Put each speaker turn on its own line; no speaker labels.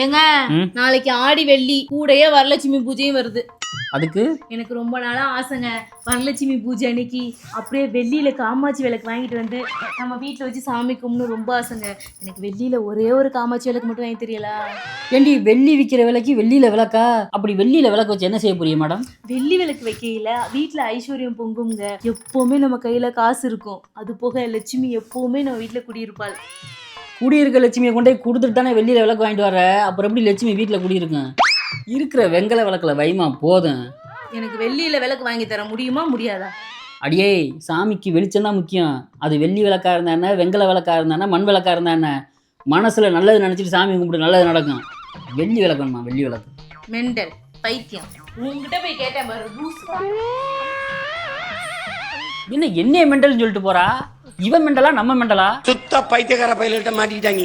ஏங்க. நாளைக்கு ஆடி வெள்ளி கூடயே வரலட்சுமி பூஜையும் வருது.
அதுக்கு?
எனக்கு ரொம்ப நாளா ஆசைங்க வரலட்சுமி பூஜை அன்னைக்கு அப்படியே வெள்ளியில காமாட்சி விளக்கு வாங்கிட்டு வந்து நம்ம வீட்ல வச்சு சாமி கும்பிடணும் ரொம்ப ஆசைங்க. எனக்கு வெள்ளியில ஒரே ஒரு காமாட்சி விளக்கு மட்டும் வாங்கி தெரியல.
ஏண்டி வெள்ளி விற்கிற விலைக்கு வெள்ளியில விளக்கா? அப்படி வெள்ளியில விளக்கு வச்சு என்ன செய்ய போறீங்க மேடம்?
வெள்ளி விளக்கு வைக்கையில வீட்ல ஐஸ்வர்யம் பொங்குங்க. எப்பவுமே நம்ம கையில காசு இருக்கும். அது போக லட்சுமி எப்பவுமே நம்ம வீட்ல குடியிருப்பாள்.
குடியிருக்க லட்சுமியை கொண்டு கொடுத்துட்டு தானே வெள்ளியில விளக்கு வாங்கிட்டு வர அப்புறம் எப்படி லட்சுமி வீட்டில் குடியிருக்கும்? இருக்கிற வெங்கல விளக்குல வைமா போதும்.
எனக்கு வெள்ளியில விளக்கு வாங்கி தர முடியுமா முடியாதா?
அடியே சாமிக்கு வெளிச்சம் தான் முக்கியம். அது வெள்ளி விளக்கா இருந்தா என்ன? வெங்கல விளக்கா இருந்தா மண் விளக்கா இருந்தா என்ன? மனசுல நல்லது நினைச்சிட்டு சாமி கும்பிட்டு நல்லது நடக்கும். வெள்ளி விளக்கு வேணுமா? வெள்ளி விளக்கு.
மெண்டல் பைத்தியம். உங்ககிட்ட போய் கேட்டேன் பாரு.
என்ன என்னைய மெண்டல்னு சொல்லிட்டு போறா? இவன் மெண்டலா நம்ம மெண்டலா?
சுத்த பைத்தியக்கார பையிலிட்ட மாட்டிக்கிட்டாங்க.